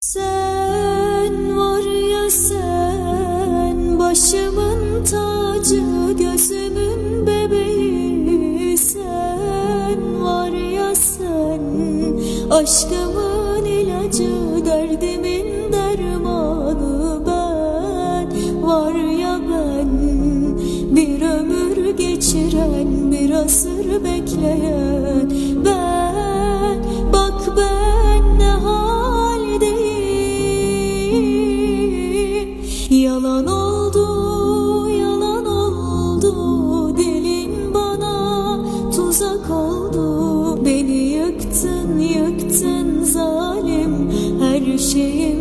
Sen var ya sen başımın tacı gözümün bebeği. Sen var ya sen aşkımın ilacı derdimin dermanı. Ben var ya ben bir ömür geçiren bir asır bekleyen yalan oldu yalan oldu dilin bana tuzak oldu. Beni yıktın yıktın zalim her şeyimdin